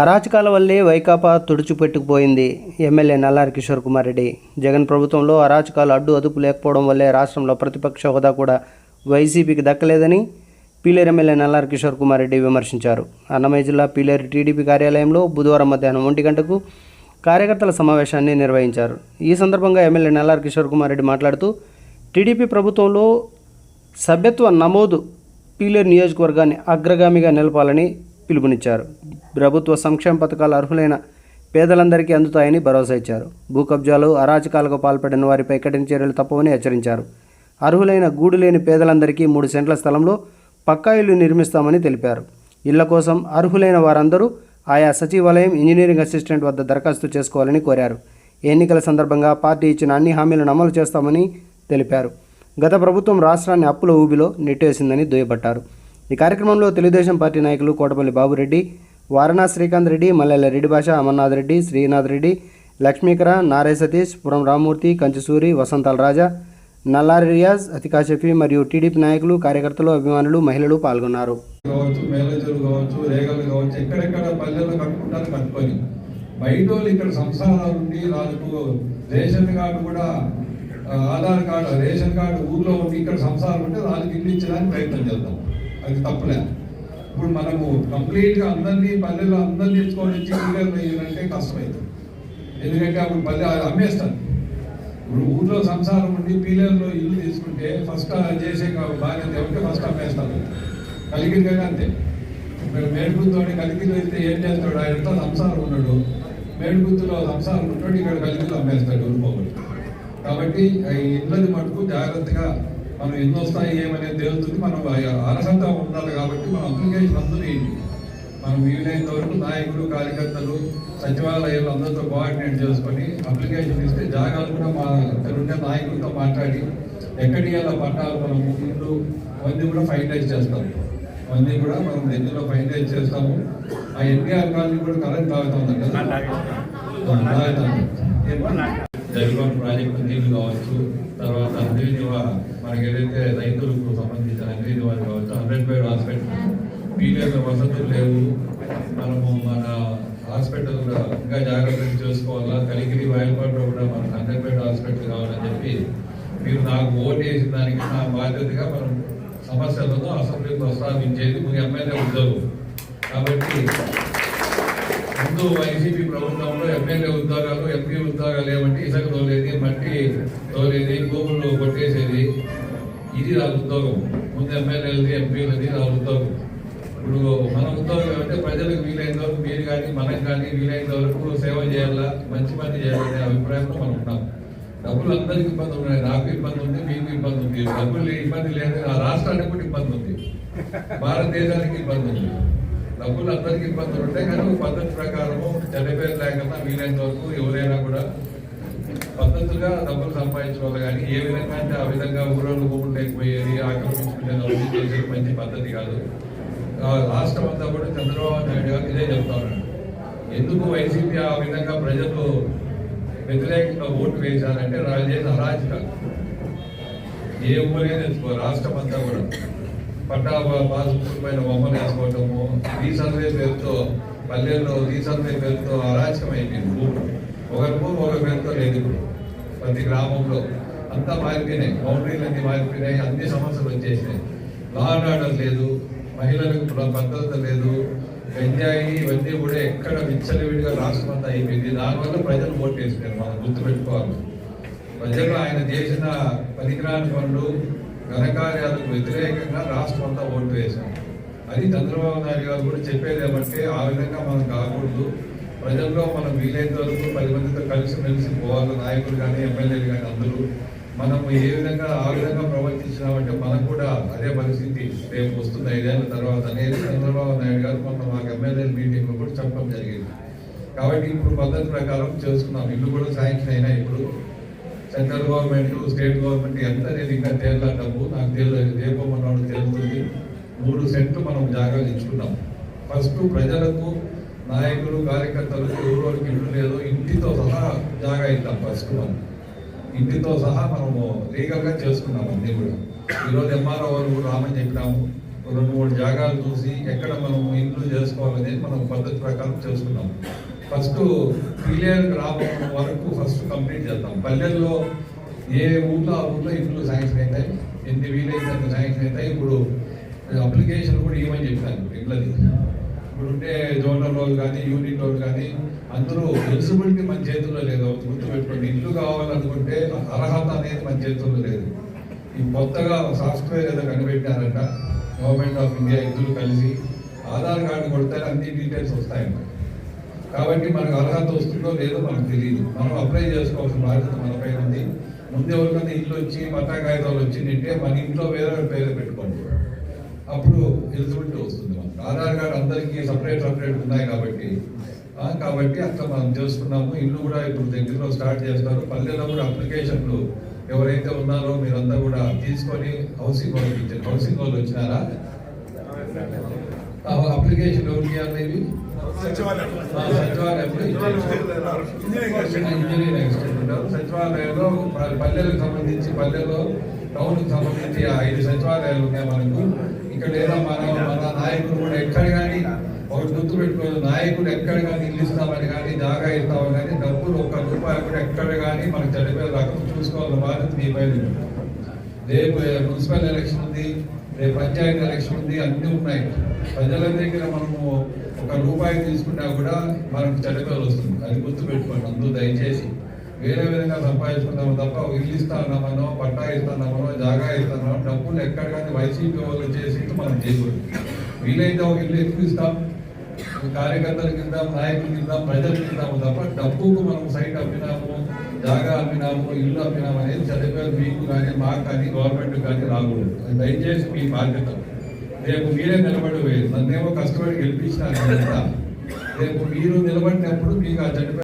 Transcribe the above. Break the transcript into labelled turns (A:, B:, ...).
A: అరాచకాల వల్లే వైకాపా తుడిచిపెట్టుకుపోయింది ఎమ్మెల్యే నల్లారి కిషోర్ కుమార్ రెడ్డి. జగన్ ప్రభుత్వంలో అరాచకాలు అడ్డు అదుపు లేకపోవడం వల్లే రాష్ట్రంలో ప్రతిపక్ష హోదా కూడా వైసీపీకి దక్కలేదని పీలేరు ఎమ్మెల్యే నల్లారి కిషోర్ కుమార్ రెడ్డి విమర్శించారు. అన్నమయ్య జిల్లా పీలేరు టీడీపీ కార్యాలయంలో బుధవారం మధ్యాహ్నం ఒంటి గంటకు కార్యకర్తల సమావేశాన్ని నిర్వహించారు. ఈ సందర్భంగా ఎమ్మెల్యే నల్లారి కిషోర్ కుమార్ రెడ్డి మాట్లాడుతూ టీడీపీ ప్రభుత్వంలో సభ్యత్వ నమోదు పీలేరు నియోజకవర్గాన్ని అగ్రగామిగా నిలపాలని పిలుపునిచ్చారు. ప్రభుత్వ సంక్షేమ పథకాలు అర్హులైన పేదలందరికీ అందుతాయని భరోసా ఇచ్చారు. భూ కబ్జాలు అరాచకాలకు పాల్పడిన వారిపై కఠిన చర్యలు తప్పవని హెచ్చరించారు. అర్హులైన గూడు లేని పేదలందరికీ మూడు సెంట్ల స్థలంలో పక్కా ఇల్లు నిర్మిస్తామని తెలిపారు. ఇళ్ళ కోసం అర్హులైన వారందరూ ఆయా సచివాలయం ఇంజనీరింగ్ అసిస్టెంట్ వద్ద దరఖాస్తు చేసుకోవాలని కోరారు. ఎన్నికల సందర్భంగా పార్టీ ఇచ్చిన అన్ని హామీలను అమలు చేస్తామని తెలిపారు. గత ప్రభుత్వం రాష్ట్రాన్ని అప్పుల ఊబిలో నెట్టేసిందని దుయ్యబట్టారు. ఈ కార్యక్రమంలో తెలుగుదేశం పార్టీ నాయకులు కోటపల్లి బాబురెడ్డి వారణా శ్రీకాంత్ రెడ్డి మల్లెల రెడ్డి భాష అమర్నాథ్ రెడ్డి శ్రీనాథ్ రెడ్డి లక్ష్మీకర నారే సతీష్ పురం రామూర్తి కంచుసూరి వసంతాల రాజా నల్లారి రియాజ్ అతికా షఫీ మరియు టీడీపీ నాయకులు కార్యకర్తలు అభిమానులు మహిళలు పాల్గొన్నారు.
B: బయట ఇక్కడ సంసారాలు ఉండి వాళ్ళకు రేషన్ కార్డు కూడా ఆధార్ కార్డు రేషన్ కార్డు ఊర్లో ఉండి ఇక్కడ సంసారం ఉంటే వాళ్ళకి ఇల్లు ఇచ్చడానికి ప్రయత్నం చేద్దాం. అది తప్పులే. ఇప్పుడు మనము కంప్లీట్గా అందరినీ పల్లెల్లో అందరినీ తెచ్చుకొని వచ్చి క్లియర్ చేయాలంటే కష్టమవుతుంది ఎందుకంటే అప్పుడు పల్లె అది అమ్మేస్తారు. ఇప్పుడు ఊర్లో సంసారం ఉండి పీలర్లో ఇల్లు తీసుకుంటే ఫస్ట్ చేసే బాధ్యత ఎవరికి ఫస్ట్ అమ్మేస్తాను కలిగిరి కానీ అంతే. ఇప్పుడు మేడుగుద్దు అని కలిగిరి వెళ్తే ఏం చేస్తాడు? ఆయనతో సంసారం ఉన్నాడు. మేడుగుద్దులో సంసారం ఉంటాడు ఇక్కడ కలిగిరిలో అమ్మేస్తాడు ఊరుకోబడి కాబట్టి ఈ ఇళ్ళని మటుకు జాగ్రత్తగా మనం ఎన్ని వస్తాయి ఏమనేది తెలుస్తుంది. మనం అర్హత ఉండాలి కాబట్టి మనం అప్లికేషన్ అందరూ మనం వీలైనంత వరకు నాయకులు కార్యకర్తలు సచివాలయాలు అందరితో కోఆర్డినేట్ చేసుకొని అప్లికేషన్ ఇస్తే జాగాలు కూడా మా ఇక్కడ ఉండే నాయకులతో మాట్లాడి ఎక్కడ ఇవ్వాలో పట్టాలు మనం ఇల్లు అవన్నీ కూడా ఫైనలైజ్ చేస్తాం అవన్నీ కూడా మనం ఎన్నిలో ఫైనలైజ్ చేస్తాము. ఆ ఎన్టీఆర్ కాలనీ కూడా కరెంట్ తాగుతుంది కదా. జగన్ ప్రాజెక్టు నీళ్ళు కావచ్చు తర్వాత అంద్రీనివా మనకి ఏదైతే రైతులకు సంబంధించిన అంద్రీనివా కావచ్చు హండ్రెడ్ బెడ్ హాస్పిటల్. పీలేరు వసతులు లేవు. మనము మన హాస్పిటల్ కూడా ఇంకా జాగ్రత్తగా చూసుకోవాలా. కలిగిరి వాయిల్పాడులో కూడా మనకు హండ్రెడ్ బెడ్ హాస్పిటల్ కావాలని చెప్పి మీరు నాకు ఓటు వేసిన దానికి నా బాధ్యతగా మనం సమస్యలను అసెంబ్లీకి ప్రస్తావించేది మీ ఎమ్మెల్యే ఉద్యోగం కాబట్టి ముందు వైసీపీ ప్రభుత్వంలో ఎమ్మెల్యే ఉద్యోగాలు ఎంపీ ఉద్యోగాలు ఏమంటే ఇసుక తోలేది మట్టి తోలేది భూములు కొట్టేసేది. ఇది నా ఉద్యోగం. ముందు ఎమ్మెల్యేలది ఎంపీలది నా ఉద్యోగం. ఇప్పుడు మన ఉద్యోగం ఏమంటే ప్రజలకు వీలైనంత వరకు మీరు కానీ మనం కానీ వీలైనంత వరకు సేవ చేయాలా మంచి పని చేయాలనే అభిప్రాయంలో మనం ఉన్నాం. డబ్బులు అందరికి ఇబ్బంది ఉన్నాయి. నాకు ఇబ్బంది ఉంది మీకు ఇబ్బంది ఉంది. డబ్బులు ఇబ్బంది లేదు. ఆ రాష్ట్రానికి కూడా ఇబ్బంది ఉంది. భారతదేశానికి ఇబ్బంది ఉంది. డబ్బులు అందరికీ ఇబ్బందులు ఉంటాయి కానీ ఒక పద్ధతి ప్రకారము చనిపోయిన లేకుండా వీలైనంత వరకు ఎవరైనా కూడా పద్ధతులుగా డబ్బులు సంపాదించుకోవాలి. కానీ ఏ విధంగా అంటే ఆ విధంగా ఊరోళ్ళు భూములు ఆక్రమించుకునే చేసేది మంచి పద్ధతి కాదు. రాష్ట్రం అంతా కూడా చంద్రబాబు నాయుడు గారు ఇదే చెప్తా ఉన్నాడు ఎందుకు వైసీపీ ఆ విధంగా ప్రజలు వ్యతిరేకంగా ఓటు వేశారంటే వాళ్ళు చేసిన అరాచకాలు. ఏ ఊరే తెలుసుకో రాష్ట్రం అంతా కూడా. పట్టా పాస్బుక్ పైన బొమ్మలు వేసుకోవటము రీసర్వే పేరుతో పల్లెల్లో రీసర్వే పేరుతో అరాచకమైపోయింది భూమి. ఒకరి భూమి ఒకరి పేరుతో లేదు ఇప్పుడు. ప్రతి గ్రామంలో అంతా మారిపోయినాయి. బౌండరీలు అన్ని మారిపోయినాయి. అన్ని సమస్యలు వచ్చేసినాయి. లా అండ్ ఆర్డర్ లేదు. మహిళలకు భద్రత లేదు. గంజాయి ఇవన్నీ కూడా ఎక్కడ విచ్చలవిడిగా రాష్ట్రమంతా అయిపోయింది. దానివల్ల ప్రజలు ఓటు వేసుకున్నారు మనం గుర్తుపెట్టుకోవాలి. ప్రజలు ఆయన చేసిన పనికిరాని పనులు ఘనకార్యాలకు వ్యతిరేకంగా రాష్ట్రం అంతా ఓటు వేశాం. అది చంద్రబాబు నాయుడు గారు కూడా చెప్పేది ఏమంటే ఆ విధంగా మనం కాకూడదు. ప్రజల్లో మనం వీలైనంత వరకు పది మందితో కలిసి మెలిసి పోవాలి. నాయకులు కానీ ఎమ్మెల్యేలు కానీ అందరూ మనం ఏ విధంగా ఆ విధంగా ప్రవర్తించినామంటే మనకు కూడా అదే పరిస్థితి రేపు వస్తుంది. ఐదేళ్ళ తర్వాత అనేది చంద్రబాబు నాయుడు గారు మొన్న మాకు ఎమ్మెల్యేల మీటింగ్లో కూడా చెప్పడం జరిగింది. కాబట్టి ఇప్పుడు పద్ధతి ప్రకారం చేసుకున్నాం. ఇల్లు కూడా శాంక్షన్ అయినా ఇప్పుడు. సెంట్రల్ గవర్నమెంట్ స్టేట్ గవర్నమెంట్ ఎంత అనేది ఇంకా తేలా డబ్బు నాకు తెలియదు రేపు మన తెలుస్తుంది. మూడు సెంట్లు మనం జాగాలు ఇచ్చుకున్నాం. ఫస్ట్ ప్రజలకు నాయకులు కార్యకర్తలకు ఎవరికి ఇల్లు లేదో ఇంటితో సహా జాగా ఇద్దాం ఫస్ట్ మనం. ఇంటితో సహా మనము లీగల్గా చేసుకున్నాం అన్నీ కూడా. ఈరోజు ఎంఆర్ఓ వాళ్ళు రామని చెప్పినాము. రెండు మూడు జాగాలు చూసి ఎక్కడ మనం ఇంప్రూవ్ చేసుకోవాలనేది మనం పద్ధతి ప్రకారం చేసుకున్నాం. ఫస్ట్ క్లియర్ రాబోయే వరకు ఫస్ట్ చేద్దాం పల్లెల్లో ఏ ఊర్లో ఆ ఊర్లో ఇంట్లో శాంక్షన్ అవుతాయి ఎన్ని వీలైతే అంత శాంక్షన్ అవుతాయి ఇప్పుడు అప్లికేషన్ కూడా ఇవ్వమని చెప్పాను ఇళ్ళది ఇప్పుడు ఉండే జోనల్ వాళ్ళు కానీ యూనిట్ వాళ్ళు కానీ అందరూ ఎలిజిబిలిటీ మన చేతుల్లో లేదు. గుర్తుపెట్టుకోండి ఇల్లు కావాలనుకుంటే అర్హత అనేది మన చేతుల్లో లేదు. ఈ కొత్తగా సాఫ్ట్వేర్ ఏదో కనిపెట్టారంట గవర్నమెంట్ ఆఫ్ ఇండియా ఇద్దరు కలిసి ఆధార్ కార్డు కొడితే అన్ని డీటెయిల్స్ వస్తాయంట. కాబట్టి మనకు అర్హత వస్తుందో లేదో మనకు తెలియదు మనం అప్లై చేసుకోవాల్సిన బాధ్యత మనపై ఉంది. ముందు ఎవరికైనా ఇల్లు వచ్చి పట్టా కాగితాలు వచ్చిందంటే మన ఇంట్లో వేరే పేరు పెట్టుకోండి. అప్పుడు ఎలిజిబిలిటీ వస్తుంది మనకు. ఆధార్ కార్డు అందరికీ సపరేట్ సపరేట్ ఉన్నాయి కాబట్టి. కాబట్టి అట్లా మనం చేసుకున్నాము. ఇల్లు కూడా ఇప్పుడు దగ్గరలో స్టార్ట్ చేస్తారు. పల్లెల్లో కూడా అప్లికేషన్లు ఎవరైతే ఉన్నారో మీరంతా కూడా తీసుకొని హౌసింగ్ హోల్ ఇచ్చారు హౌసింగ్ వాళ్ళు వచ్చినారా? ఇరిగేషన్ ఎవరికి సచివాలయంలో ఇంజనీరింగ్ ఎక్స్టెంట్ సచివాలయంలో పల్లెలకు సంబంధించి పల్లెలో టౌన్కి సంబంధించి ఐదు సచివాలయాలు ఉన్నాయి మనకు. ఇక్కడ ఏదో మన మన నాయకులు కూడా ఎక్కడ కానీ ఒకటి గుర్తు పెట్టుకోదు నాయకులు ఎక్కడ కానీ ఇల్లు ఇస్తామని కానీ జాగా ఇస్తామని కానీ డబ్బులు ఒక్క రూపాయి కూడా ఎక్కడ కానీ మనకు చనిపోయే రకం చూసుకోవాల్సిన బాధ్యత మీ పైన రేపు మున్సిపల్ ఎలక్షన్ ఉంది. రేపు పంచాయతీ ఎలక్షన్ ఉంది అన్నీ ఉన్నాయి. ప్రజల దగ్గర మనము ఒక రూపాయి తీసుకున్నా కూడా మనకు చెడ్డపేరు వస్తుంది. అది గుర్తు పెట్టుకోండి అందరూ దయచేసి. వేరే విధంగా సంపాదించుకుందాము తప్ప ఒక ఇల్లు ఇస్తామనో పట్టా ఇస్తామనో జాగా ఇస్తామనో డబ్బులు ఎక్కడ కానీ వైసీపీ వాళ్ళు చేసి మనం చేయకూడదు. వీలైతే ఒక ఇల్లు ఎక్కువ ఇస్తాం కార్యకర్తలకు ఇద్దాం నాయకులకు ఇద్దాం ప్రజలకు ఇద్దాము తప్ప డబ్బుకు మనం సైట్ అమ్మినాము. జాగా అమ్మినాము ఇల్లు అమ్మినాము అనేది చదివేది మీకు కానీ మాకు కానీ గవర్నమెంట్ కానీ రాకూడదు. అది దయచేసి మీ బాధ్యత. రేపు మీరే నిలబడి పోయేది నన్నేమో కష్టపడి గెలిపించినారు రేపు మీరు నిలబడినప్పుడు మీకు ఆ చనిపోయి